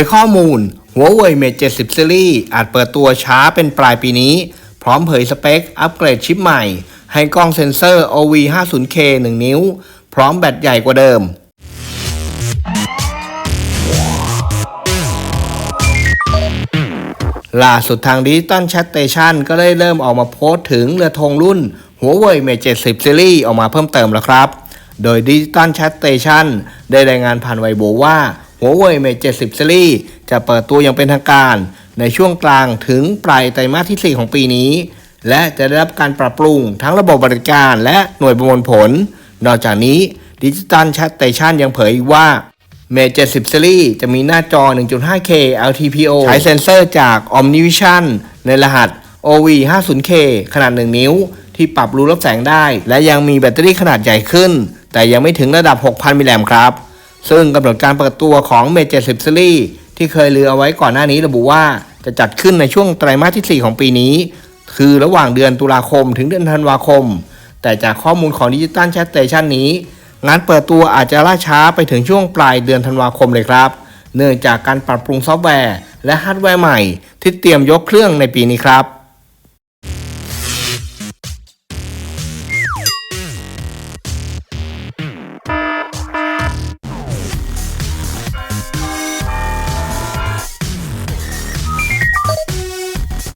ยข้อมูล Huawei Mate 70 Series อาจเปิดตัวช้าเป็นปลายปีนี้ พร้อมเผยสเปค อัปเกรดชิปใหม่ ให้กล้องเซ็นเซอร์ OV 50K 1 นิ้ว พร้อมแบตใหญ่กว่าเดิม ล่าสุดทางดิจิตอลแชทเ a ชันก็ได้เริ่มออกมาโพสต์ถึงเรือธงรุ่น Huawei Mate 70 Series ออกมาเพิ่มเติมแล้วครับ โดยดิจิตอลแชทเ a ชันได้รายงานผ่านไวโบว่า Huawei Mate 70 Series จะเปิดตัวอย่างเป็นทางการ ในช่วงกลางถึงปลายไตรมาสที่ 4 ของปีนี้ และจะได้รับการปรับปรุงทั้งระบบบริการและหน่วยประมวลผล นอกจากนี้ดิจิตอลแชทเ a ชันยังเผยว่า Mate 70 Series จะมีหน้าจอ 1.5K LTPO ใช้เซ็นเซอร์จาก Omnivision ในรหัส OV 50K ขนาด 1 นิ้ว ที่ปรับรูรับแสงได้ และยังมีแบตเตอรี่ขนาดใหญ่ขึ้น แต่ยังไม่ถึงระดับ 6,000 มิลลิแอมป์ครับ ซึ่งกำหนดการเปิดตัวของ Mate 70 Series ที่เคยลือเอาไว้ก่อนหน้านี้ระบุว่าจะจัดขึ้นในช่วงไตรมาสที่ 4 ของปีนี้ คือระหว่างเดือนตุลาคมถึงเดือนธันวาคม แต่จากข้อมูลของดิจิตอลแชทเ a ชันนี้ งานเปิดตัวอาจจะล่าช้าไปถึงช่วงปลายเดือนธันวาคมเลยครับ เนื่องจากการปรับปรุงซอฟต์แวร์ และฮาร์ดแวร์ใหม่ที่เตรียมยกเครื่องในปีนี้ครับ